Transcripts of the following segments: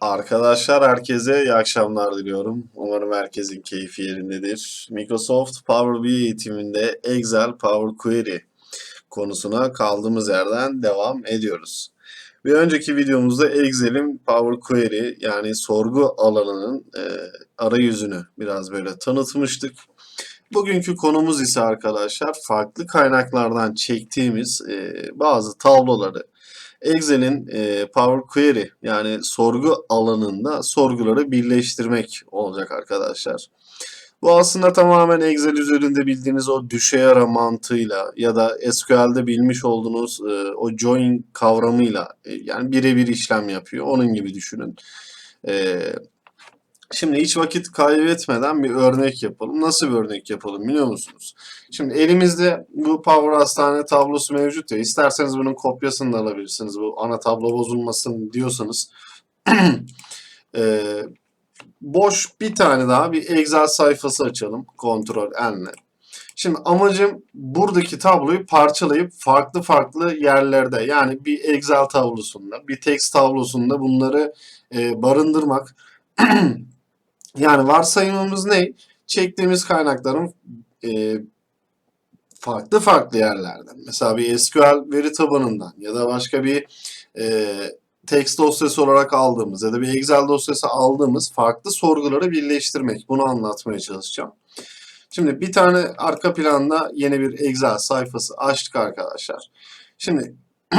Arkadaşlar herkese iyi akşamlar diliyorum. Umarım herkesin keyfi yerindedir. Microsoft Power BI eğitiminde Excel Power Query konusuna kaldığımız yerden devam ediyoruz. Bir önceki videomuzda Excel'in Power Query yani sorgu alanının e, arayüzünü biraz böyle tanıtmıştık. Bugünkü konumuz ise arkadaşlar farklı kaynaklardan çektiğimiz e, bazı tabloları Excel'in e, Power Query yani sorgu alanında sorguları birleştirmek olacak arkadaşlar. Bu aslında tamamen Excel üzerinde bildiğiniz o düşey ara mantığıyla ya da SQL'de bilmiş olduğunuz e, o join kavramıyla e, yani birebir işlem yapıyor. Onun gibi düşünün. E, Şimdi hiç vakit kaybetmeden bir örnek yapalım. Nasıl bir örnek yapalım biliyor musunuz? Şimdi elimizde bu Power Hastane tablosu mevcut ya. İsterseniz bunun kopyasını da alabilirsiniz. Bu ana tablo bozulmasın diyorsanız. Ee, boş bir tane daha bir Excel sayfası açalım. Ctrl N'le. Şimdi amacım buradaki tabloyu parçalayıp farklı farklı yerlerde yani bir Excel tablosunda, bir text tablosunda bunları e, barındırmak. Yani varsayımımız ne? Çektiğimiz kaynakların e, farklı farklı yerlerden. Mesela bir SQL veri tabanından ya da başka bir e, text dosyası olarak aldığımız ya da bir Excel dosyası aldığımız farklı sorguları birleştirmek. Bunu anlatmaya çalışacağım. Şimdi bir tane arka planda yeni bir Excel sayfası açtık arkadaşlar. Şimdi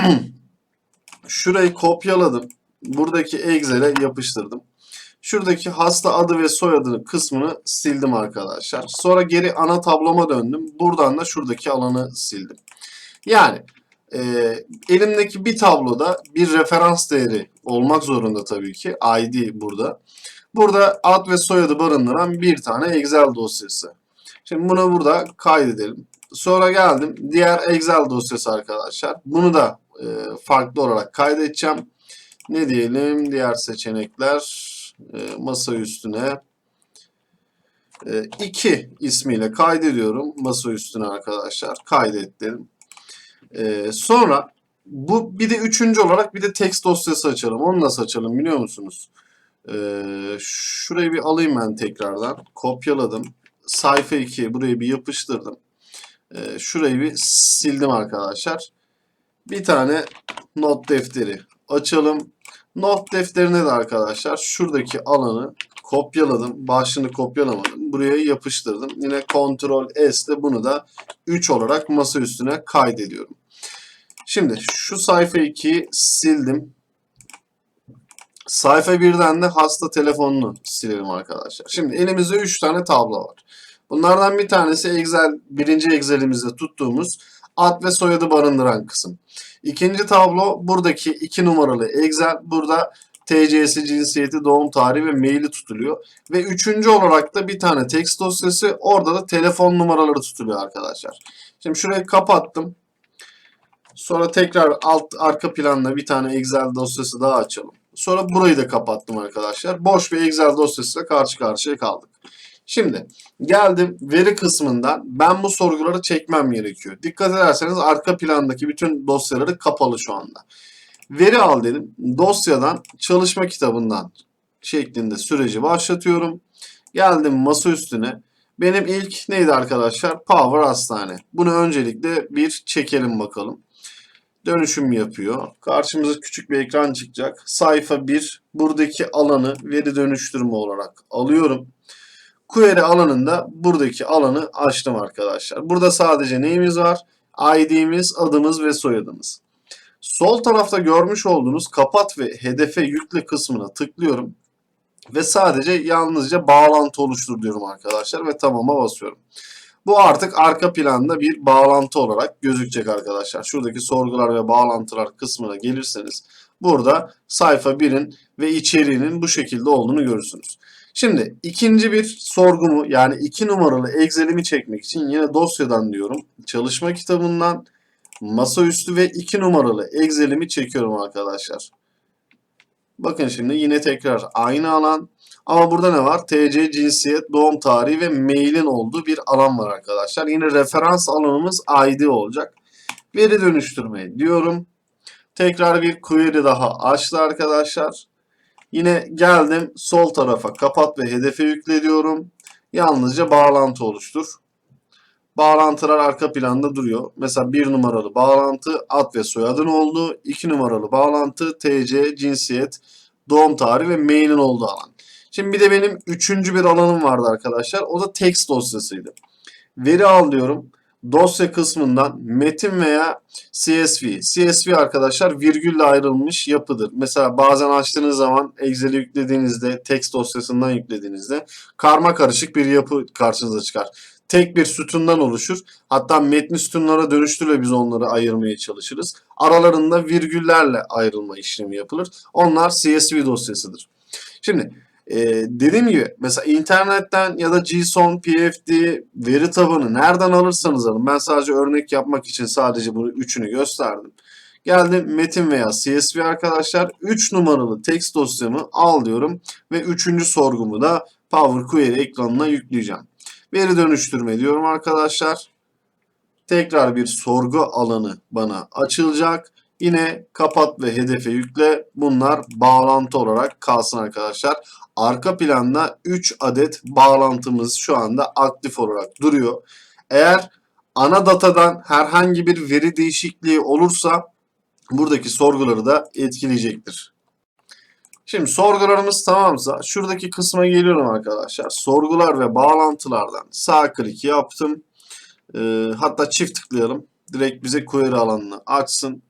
şurayı kopyaladım. Buradaki Excel'e yapıştırdım. Şuradaki hasta adı ve soyadı kısmını sildim arkadaşlar. Sonra geri ana tabloma döndüm. Buradan da şuradaki alanı sildim. Yani e, elimdeki bir tabloda bir referans değeri olmak zorunda tabii ki. ID burada. Burada ad ve soyadı barındıran bir tane Excel dosyası. Şimdi bunu burada kaydedelim. Sonra geldim diğer Excel dosyası arkadaşlar. Bunu da e, farklı olarak kaydedeceğim. Ne diyelim diğer seçenekler masa üstüne 2 e, ismiyle kaydediyorum masa üstüne arkadaşlar kaydet dedim. E, sonra bu bir de üçüncü olarak bir de text dosyası açalım. Onu nasıl açalım biliyor musunuz? E, şurayı bir alayım ben tekrardan. Kopyaladım. Sayfa 2'ye burayı bir yapıştırdım. E, şurayı bir sildim arkadaşlar. Bir tane not defteri açalım. Not defterine de arkadaşlar şuradaki alanı kopyaladım. Başlığını kopyalamadım. Buraya yapıştırdım. Yine Ctrl S ile bunu da 3 olarak masa üstüne kaydediyorum. Şimdi şu sayfa 2'yi sildim. Sayfa 1'den de hasta telefonunu silelim arkadaşlar. Şimdi elimizde 3 tane tablo var. Bunlardan bir tanesi Excel, birinci Excel'imizde tuttuğumuz ad ve soyadı barındıran kısım. İkinci tablo buradaki iki numaralı Excel. Burada TC'si, cinsiyeti, doğum tarihi ve maili tutuluyor. Ve üçüncü olarak da bir tane text dosyası. Orada da telefon numaraları tutuluyor arkadaşlar. Şimdi şurayı kapattım. Sonra tekrar alt arka planda bir tane Excel dosyası daha açalım. Sonra burayı da kapattım arkadaşlar. Boş bir Excel dosyasıyla karşı karşıya kaldık. Şimdi geldim veri kısmından ben bu sorguları çekmem gerekiyor. Dikkat ederseniz arka plandaki bütün dosyaları kapalı şu anda. Veri al dedim. Dosyadan çalışma kitabından şeklinde süreci başlatıyorum. Geldim masa üstüne. Benim ilk neydi arkadaşlar? Power Hastane. Bunu öncelikle bir çekelim bakalım. Dönüşüm yapıyor. Karşımıza küçük bir ekran çıkacak. Sayfa 1. Buradaki alanı veri dönüştürme olarak alıyorum. Query alanında buradaki alanı açtım arkadaşlar. Burada sadece neyimiz var? ID'miz, adımız ve soyadımız. Sol tarafta görmüş olduğunuz kapat ve hedefe yükle kısmına tıklıyorum. Ve sadece yalnızca bağlantı oluştur diyorum arkadaşlar ve tamama basıyorum. Bu artık arka planda bir bağlantı olarak gözükecek arkadaşlar. Şuradaki sorgular ve bağlantılar kısmına gelirseniz burada sayfa 1'in ve içeriğinin bu şekilde olduğunu görürsünüz. Şimdi ikinci bir sorgumu yani iki numaralı Excel'imi çekmek için yine dosyadan diyorum. Çalışma kitabından masaüstü ve iki numaralı Excel'imi çekiyorum arkadaşlar. Bakın şimdi yine tekrar aynı alan. Ama burada ne var? TC, cinsiyet, doğum tarihi ve mailin olduğu bir alan var arkadaşlar. Yine referans alanımız ID olacak. Veri dönüştürme diyorum. Tekrar bir query daha açtı arkadaşlar. Yine geldim sol tarafa kapat ve hedefe yükle diyorum. Yalnızca bağlantı oluştur. Bağlantılar arka planda duruyor. Mesela bir numaralı bağlantı ad ve soyadın oldu. 2 numaralı bağlantı TC, cinsiyet, doğum tarihi ve mailin olduğu alan. Şimdi bir de benim üçüncü bir alanım vardı arkadaşlar. O da text dosyasıydı. Veri al diyorum. Dosya kısmından metin veya CSV. CSV arkadaşlar virgülle ayrılmış yapıdır. Mesela bazen açtığınız zaman Excel'i yüklediğinizde, text dosyasından yüklediğinizde karma karışık bir yapı karşınıza çıkar. Tek bir sütundan oluşur. Hatta metni sütunlara dönüştürüle biz onları ayırmaya çalışırız. Aralarında virgüllerle ayrılma işlemi yapılır. Onlar CSV dosyasıdır. Şimdi ee, dediğim gibi mesela internetten ya da JSON, PFD veri tabanı nereden alırsanız alın. Ben sadece örnek yapmak için sadece bunu üçünü gösterdim. Geldim metin veya CSV arkadaşlar 3 numaralı text dosyamı al diyorum ve üçüncü sorgumu da Power Query ekranına yükleyeceğim. Veri dönüştürme diyorum arkadaşlar. Tekrar bir sorgu alanı bana açılacak. Yine kapat ve hedefe yükle. Bunlar bağlantı olarak kalsın arkadaşlar. Arka planda 3 adet bağlantımız şu anda aktif olarak duruyor. Eğer ana datadan herhangi bir veri değişikliği olursa buradaki sorguları da etkileyecektir. Şimdi sorgularımız tamamsa şuradaki kısma geliyorum arkadaşlar. Sorgular ve bağlantılardan sağ klik yaptım. Ee, hatta çift tıklayalım. Direkt bize query alanını açsın.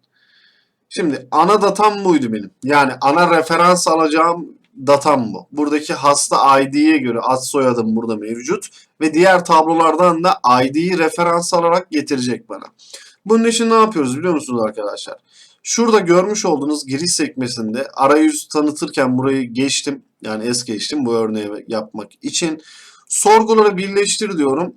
Şimdi ana datam buydu benim. Yani ana referans alacağım datam bu. Buradaki hasta ID'ye göre ad soyadım burada mevcut. Ve diğer tablolardan da ID'yi referans alarak getirecek bana. Bunun için ne yapıyoruz biliyor musunuz arkadaşlar? Şurada görmüş olduğunuz giriş sekmesinde arayüz tanıtırken burayı geçtim. Yani es geçtim bu örneği yapmak için. Sorguları birleştir diyorum.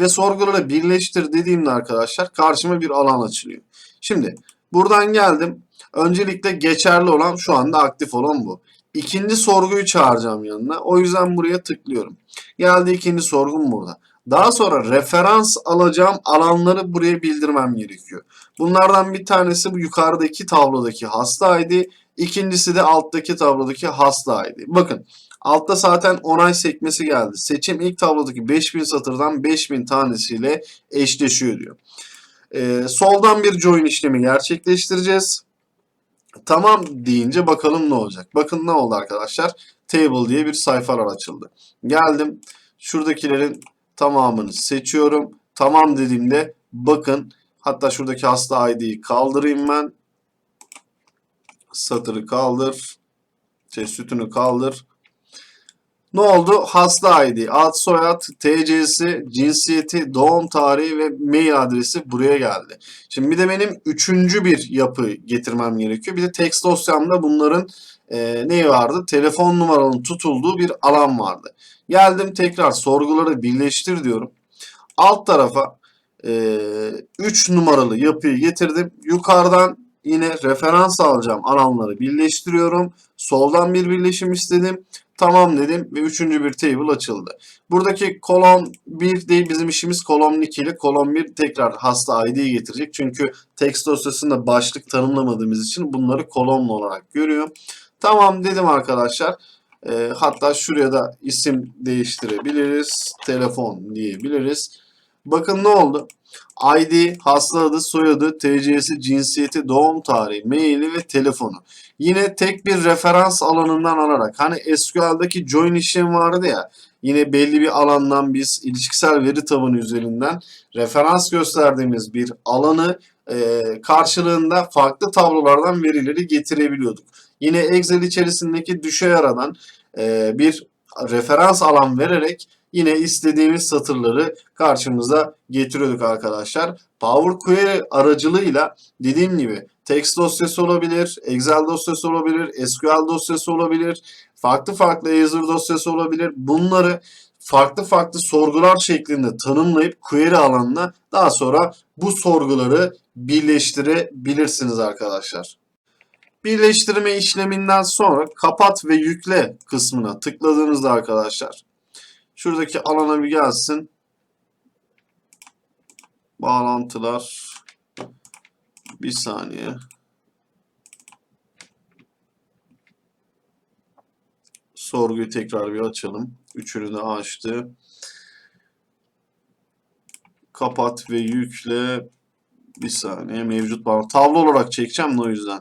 Ve sorguları birleştir dediğimde arkadaşlar karşıma bir alan açılıyor. Şimdi buradan geldim. Öncelikle geçerli olan şu anda aktif olan bu. İkinci sorguyu çağıracağım yanına. O yüzden buraya tıklıyorum. Geldi ikinci sorgum burada. Daha sonra referans alacağım alanları buraya bildirmem gerekiyor. Bunlardan bir tanesi bu yukarıdaki tablodaki hasta ID. İkincisi de alttaki tablodaki hasta ID. Bakın altta zaten onay sekmesi geldi. Seçim ilk tablodaki 5000 satırdan 5000 tanesiyle eşleşiyor diyor. Ee, soldan bir join işlemi gerçekleştireceğiz. Tamam deyince bakalım ne olacak. Bakın ne oldu arkadaşlar. Table diye bir sayfalar açıldı. Geldim. Şuradakilerin tamamını seçiyorum. Tamam dediğimde bakın hatta şuradaki hasta ID'yi kaldırayım ben. Satırı kaldır. Şey, sütünü kaldır. Ne oldu? Hasta ID, ad soyad, TC'si, cinsiyeti, doğum tarihi ve mail adresi buraya geldi. Şimdi bir de benim üçüncü bir yapı getirmem gerekiyor. Bir de text dosyamda bunların e, neyi vardı? Telefon numaranın tutulduğu bir alan vardı. Geldim tekrar sorguları birleştir diyorum. Alt tarafa 3 e, numaralı yapıyı getirdim. Yukarıdan yine referans alacağım alanları birleştiriyorum. Soldan bir birleşim istedim. Tamam dedim ve üçüncü bir table açıldı. Buradaki kolon 1 değil bizim işimiz kolon 2 ile kolon 1 tekrar hasta ID'yi getirecek. Çünkü text dosyasında başlık tanımlamadığımız için bunları kolon olarak görüyor. Tamam dedim arkadaşlar. E, hatta şuraya da isim değiştirebiliriz. Telefon diyebiliriz. Bakın ne oldu? ID, hasta adı, soyadı, TC'si, cinsiyeti, doğum tarihi, maili ve telefonu. Yine tek bir referans alanından alarak hani SQL'daki join işlemi vardı ya yine belli bir alandan biz ilişkisel veri tabanı üzerinden referans gösterdiğimiz bir alanı e, karşılığında farklı tablolardan verileri getirebiliyorduk. Yine Excel içerisindeki düşey aradan e, bir referans alan vererek yine istediğimiz satırları karşımıza getiriyorduk arkadaşlar. Power Query aracılığıyla dediğim gibi text dosyası olabilir, Excel dosyası olabilir, SQL dosyası olabilir, farklı farklı Azure dosyası olabilir. Bunları farklı farklı sorgular şeklinde tanımlayıp query alanına daha sonra bu sorguları birleştirebilirsiniz arkadaşlar. Birleştirme işleminden sonra kapat ve yükle kısmına tıkladığınızda arkadaşlar şuradaki alana bir gelsin. Bağlantılar bir saniye. Sorguyu tekrar bir açalım. Üçünü de açtı. Kapat ve yükle. Bir saniye mevcut bağlantı. Tablo olarak çekeceğim de o yüzden.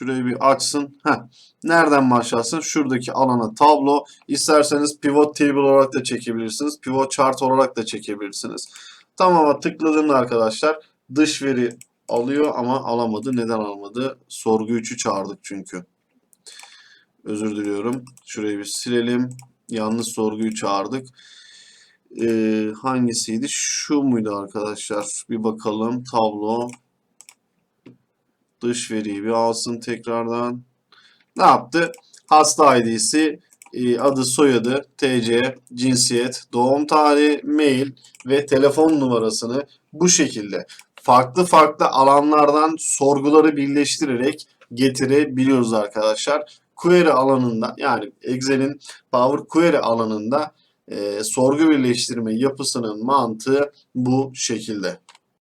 Şurayı bir açsın. Heh. Nereden başlasın? Şuradaki alana tablo. İsterseniz pivot table olarak da çekebilirsiniz. Pivot chart olarak da çekebilirsiniz. Tamam'a tıkladığımda arkadaşlar dış veri alıyor ama alamadı. Neden alamadı? Sorgu 3'ü çağırdık çünkü. Özür diliyorum. Şurayı bir silelim. Yanlış sorguyu çağırdık. Ee, hangisiydi? Şu muydu arkadaşlar? Bir bakalım. Tablo. Dış veriyi bir alsın tekrardan. Ne yaptı? Hasta ID'si, e, adı, soyadı, TC, cinsiyet, doğum tarihi, mail ve telefon numarasını bu şekilde farklı farklı alanlardan sorguları birleştirerek getirebiliyoruz arkadaşlar. Query alanında yani Excel'in Power Query alanında e, sorgu birleştirme yapısının mantığı bu şekilde.